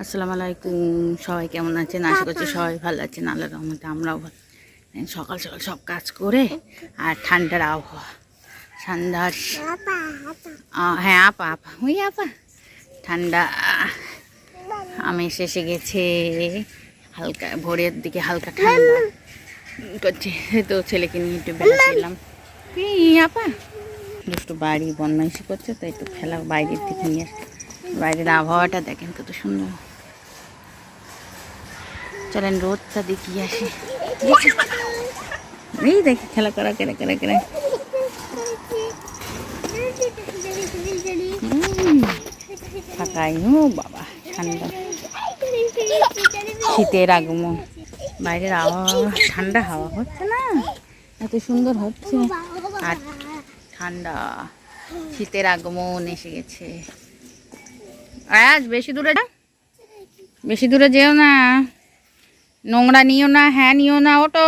আসসালামু আলাইকুম সবাই কেমন আছেন? আশা করছি সবাই ভালো আছেন আল্লাহ রহমতে আমরাও ভালো। সকাল সকাল সব কাজ করে আর ঠান্ডার আবহাওয়া। ঠান্ডার আহ, হ্যাঁ আপা আপা ওই আপা। ঠান্ডা আমি শেষে গেছে হালকা ভোরের দিকে হালকা ঠান্ডা। করছে তো ছেলেকে নিয়ে একটু বেড়াচ্ছিলাম এই আপা একটু বাড়ি বন্যাইশি করছে তো একটু খেলা বাইরের দিকে নিয়ে বাইরের আবহাওয়াটা দেখেন কত সুন্দর। চলেন রোদটা দেখি আসি। এই দেখি খেলা করা কেড়ে কেড়ে কেড়ে ফাঁকাই বাবা, ঠান্ডা। শীতের আগমন। বাইরের আবহাওয়া, ঠান্ডা হাওয়া হচ্ছে না? এত সুন্দর হচ্ছে। আর ঠান্ডা। শীতের আগমন এসে গেছে। আজ বেশি দূরে বেশি দূরে যেও না। নোংরা নিও না হ্যাঁ নিও না, ওটো।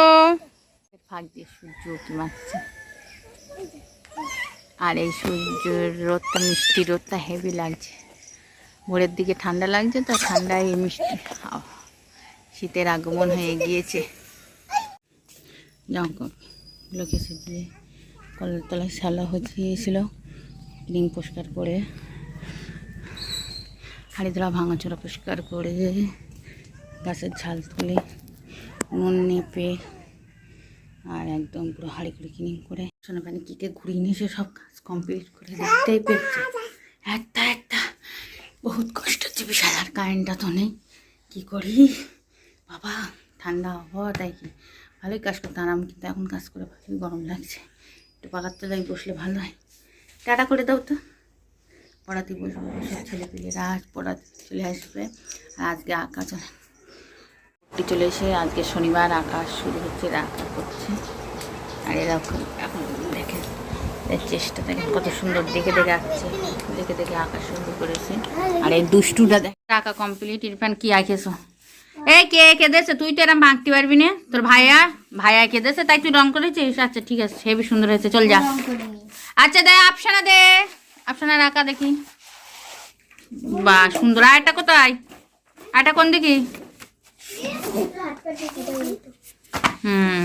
ফাঁক দিয়ে সূর্য উঁকি মারছে। আর এই সূর্যের রোদটা মিষ্টি রোদটা হেভি লাগছে। ভোরের দিকে ঠান্ডা লাগছে তো, ঠান্ডায় এই মিষ্টি শীতের আগমন হয়ে গিয়েছে। জঙ্কগুলো কেসে দিয়ে কলের তলায় শ্যালা হয়েছিল ক্লিন পরিষ্কার করে। হাড়িদোলা ভাঙাচোরা পরিষ্কার করে। গাছের ঝাল তুলে, নুন নেপে আর একদম পুরো হাঁড়ি করে ক্লিন করে। সোনা পানি কিকে ঘুরিয়ে নিয়ে এসে সব কাজ কমপ্লিট করে দেখতেই পেয়েছে। একটা একটা, বহুত কষ্ট হচ্ছে, বিশাল। আর কারেন্টটা তো নেই। কী করি? বাবা, ঠান্ডা আবহাওয়া তাই কি? ভালোই কাজ করতে আরাম কিন্তু এখন কাজ করে ভালোই গরম লাগছে। একটু পাকার তলায় বসলে ভালো হয়। টাটা করে দাও তো। পড়াতে বসবো। সব ছেলে পেলেরা আজ পড়াতে চলে আসবে। আর আজকে আঁকা চলে। চলে এসে আজকে শনিবার আঁকা শুরু হচ্ছে আঁকা করছে। আর এরা এখন দেখেন চেষ্টা দেখেন কত সুন্দর দেখে দেখে আঁকছে দেখে দেখে আঁকা শুরু করেছে। আর এই দুষ্টুটা দেখ আঁকা কমপ্লিট ইরফান কি আঁকেছো? এই কে কে দেছে? তুই তো এরম আঁকতে পারবি না। তোর ভাইয়া ভাইয়া কে দেছে? তাই তুই রং করেছিস? আচ্ছা ঠিক আছে হেবি সুন্দর হয়েছে চল যা। আচ্ছা দে আফসানা দে আফসানার আঁকা দেখি। বা সুন্দর। আর একটা কোথায়? আরটা কোন দিকে? হুম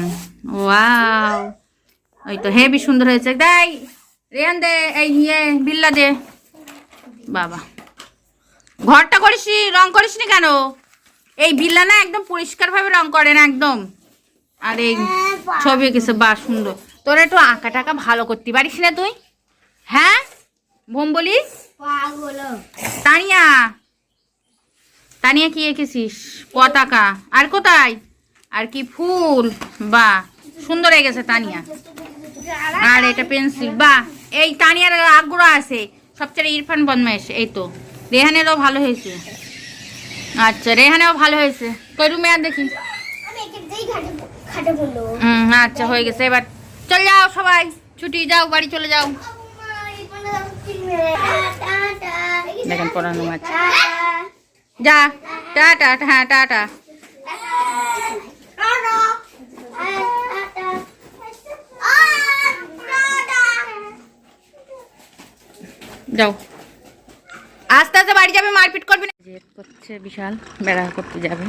ওয়াও। ওই তো হেভি সুন্দর হয়েছে। দেই রেহান দে এই ইয়ে বিল্লা দে। বাবা। ঘরটা করিস রং করিস নি কেন? এই বিল্লা না একদম পরিষ্কারভাবে রং করে না একদম। আর এই ছবি এঁকেছে বা সুন্দর। তোর একটু আঁকা টাকা ভালো করতে পারিস না তুই? হ্যাঁ? বোম বলিস? তানিয়া? তানিয়া কি এঁকেছিস? পতাকা। আর কোথায়? আর কি ফুল? বা সুন্দর হয়ে গেছে তানিয়া। আর এটা পেন্সিল। বা এই তানিয়ার আগ্রহ আছে। সবচেয়ে ইরফান বদমাইশ এই তো। রেহানেরও ভালো হয়েছে। আচ্ছা রেহানেও ভালো হয়েছে। কই রুমে আর দেখি। হুম আচ্ছা হয়ে গেছে। এবার চল যাও সবাই। ছুটি যাও বাড়ি চলে যাও। দেখেন পড়ানো আছে যা টাটা হ্যাঁ টাটা যাও। আস্তে আস্তে বাড়ি যাবে, মারপিট করবি না। জেদ করছে বিশাল, বেড়া করতে যাবে।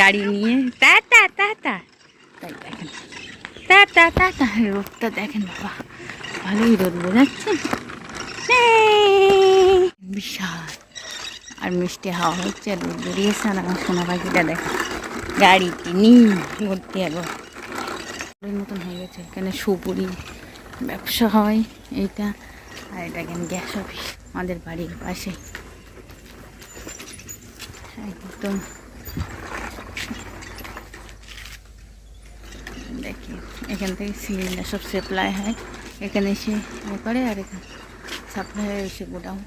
গাড়ি নিয়ে টা টা টা টা তাই দেখেন। টা টা টা টা রোদটা দেখেন, বাবা, ভালোই রোদ বোঝাচ্ছে। বিশাল। আর মিষ্টি হাওয়া হচ্ছে আর বেরিয়েছে আর আমার সোনা পাখিটা গাড়িটি নিয়ে ঘুরতে যাব। ওই মতন হয়ে গেছে, এখানে সুপুরি ব্যবসা হয় এইটা, আর এটা এখানে গ্যাস অফিস, আমাদের বাড়ির পাশে। একদম। দেখি, এখান থেকে সিলিন্ডার সব সাপ্লাই হয়। এখানে এসে ইয়ে করে আর এখানে সাপ্লাই হয়, এসে গোডাউন।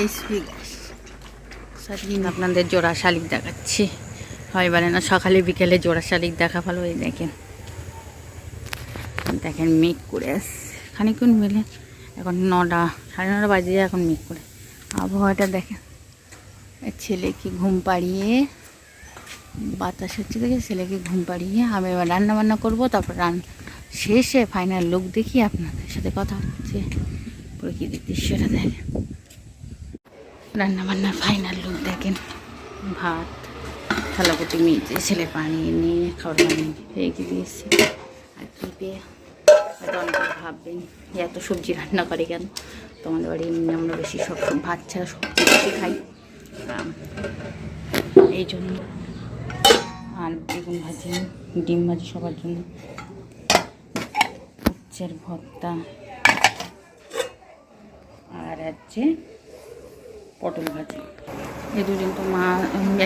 এইচপি সারাদিন আপনাদের জোড়া শালিক দেখাচ্ছি। হয় বলে না, সকালে বিকেলে জোড়া শালিক দেখা ভালো এই দেখেন দেখেন, মেঘ করে আসছে। খানিক্ষণ মিলে, এখন নটা, সাড়ে নটা বাজে যায় এখন মেঘ করে। আবহাওয়াটা দেখেন। ছেলেকে ঘুম পাড়িয়ে, বাতাস হচ্ছে দেখে ছেলেকে ঘুম পাড়িয়ে আমি এবার রান্না বান্না করব, তারপর রান শেষে ফাইনাল লুক দেখি আপনাদের সাথে কথা হচ্ছে। প্রকৃতির দৃশ্যটা দেখেন। রান্না বান্নার ফাইনাল লুক দেখেন। ভাত থালা থালাপতি মেয়েছে ছেলে পানি নিয়ে খাবার বানিয়ে রেখে দিয়েছি। আর কী পেয়ে হয়তো অনেকে ভাববেন এত সবজি রান্না করে কেন? তোমাদের বাড়ি এমনি আমরা বেশি সব সব ভাত ছাড়া সবজি বেশি খাই। এই জন্য। আর বেগুন ভাজি, ডিম ভাজি সবার জন্য। উচ্ছের ভর্তা। আর আছে পটল ভাজি। এই দুদিন তো মা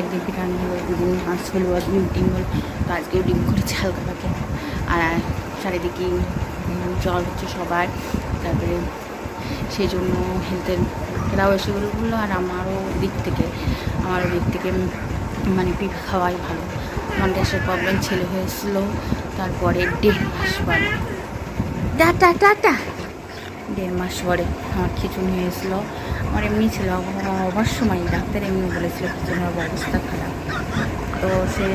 একদিন পিঠান হলো দুদিন মাছ হলো একদিন ডিম হলো তো আজকেও ডিম করেছে হালকা পাকে আর চারিদিকে জল হচ্ছে সবার। তারপরে সেই জন্য হেলথের এরাও এসে বলে, বলল, আর আমারও দিক থেকে, আমারও দিক থেকে মানে পিঠা খাওয়াই ভালো। আমার গ্যাসের প্রবলেম ছেলে হয়েছিল, তারপরে দেড় মাস পরে টাটা টাটা দেড় মাস পরে আমার খিচুনি হয়েছিল। আমার এমনি ছিল অবার সময় ডাক্তার এমনি বলেছিল খিচুনির অবস্থা খারাপ। তো সে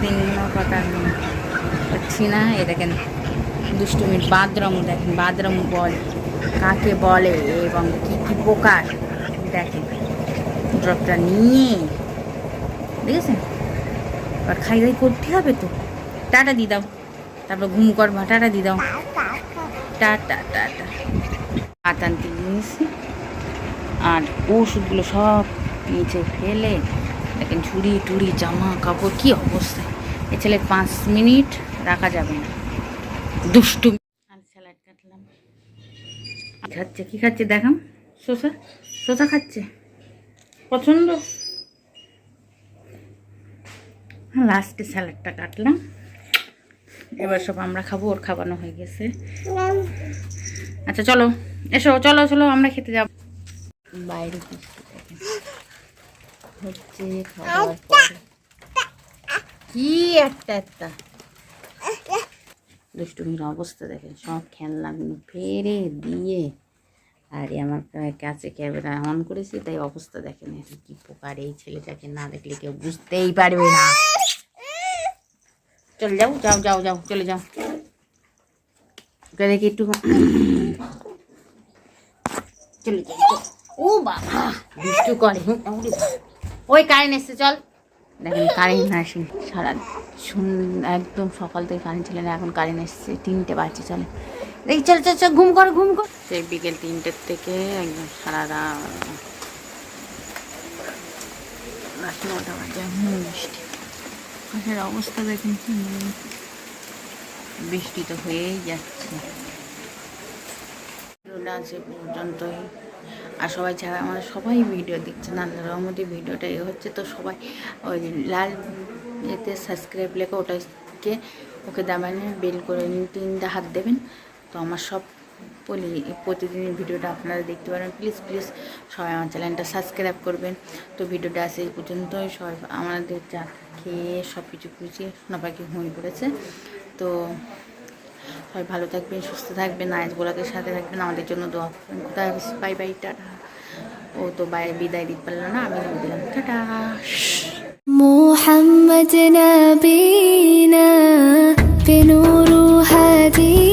দিনের কথা আমি পাচ্ছি না, এ দেখেন দুষ্টুমির বাদরম দেখেন, বাদরম বলে। কাকে বলে এবং কী কী প্রকার? দেখেন, ড্রপটা নিয়ে, দেখেছেন? এবার খাই দাই করতে হবে তো। টাটা দি দাও, তারপর ঘুম করবা, টাটা দি দাও। টাটা টাটা। আনতে নিয়েছি আর ওষুধগুলো সব নিচে ফেলে, দেখেন ঝুড়ি টুড়ি, জামা, কাপড়, কি অবস্থা? এ ছেলে পাঁচ মিনিট রাখা যাবে না। দুষ্টু আর স্যালাড কাটলাম। খাচ্ছে, কি খাচ্ছে দেখাম? শসা? শসা খাচ্ছে? পছন্দ? লাস্টে স্যালাডটা কাটলাম। এবার সব আমরা খাব, ওর খাওয়ানো হয়ে গেছে। আচ্ছা চলো। এসো চলো চলো আমরা খেতে যাব। বাইরে হচ্ছে খাবার কি একটা একটা। দুষ্টুমির অবস্থা দেখেন সব খেলনাগুলো ফেরে দিয়ে। আর আমার কাছে ক্যামেরা অন করেছি তাই অবস্থা দেখেন কি প্রকার এই ছেলেটাকে না দেখলে কেউ বুঝতেই পারবে না। চলে যাও যাও যাও যাও চলে যাও। ওকে দেখি একটু চলে যাই। ও বাবা দুষ্টু করে। ওই কারেন্ট এসছে, চল। দেখেন কারেন্ট আসেনি সারা শুন, একদম সকাল থেকে কারেন্ট ছিল না, এখন কারেন্ট এসছে, তিনটে বাজছে, চলে। দেখি চল চল চল, ঘুম কর ঘুম কর। সেই বিকেল তিনটের থেকে একদম সারা রাত। নটা বাজে, হুম, বৃষ্টি। অবস্থা দেখেন বৃষ্টি তো হয়েই যাচ্ছে। আছে পর্যন্তই। আর সবাই যারা আমার সবাই ভিডিও দেখছে আল্লাহ রহমতি ভিডিওটা এ হচ্ছে। তো সবাই ওই লাল এতে সাবস্ক্রাইব লেখা, ওটাকে, ওকে দাবানে বেল করে নিন তিনটা হাত দেবেন। তো আমার সব বলি, প্রতিদিনের ভিডিওটা আপনারা দেখতে পারেন। প্লিজ প্লিজ সবাই আমার চ্যানেলটা সাবস্ক্রাইব করবেন। তো ভিডিওটা আছে এই পর্যন্তই। সবাই আমাদের চা খেয়ে সব কিছু গুছিয়ে সোনাপাখি ঘুমিয়ে পড়েছে। তো সবাই ভালো থাকবেন সুস্থ থাকবেন আয়াজ গোলাকের সাথে থাকবেন আমাদের জন্য দোয়া করবেন কোথায় বাই বাই টাটা ও তো বাই বিদায় দিতে পারলো না আমি বলে দিলাম টাটা محمد نبينا بنور هدي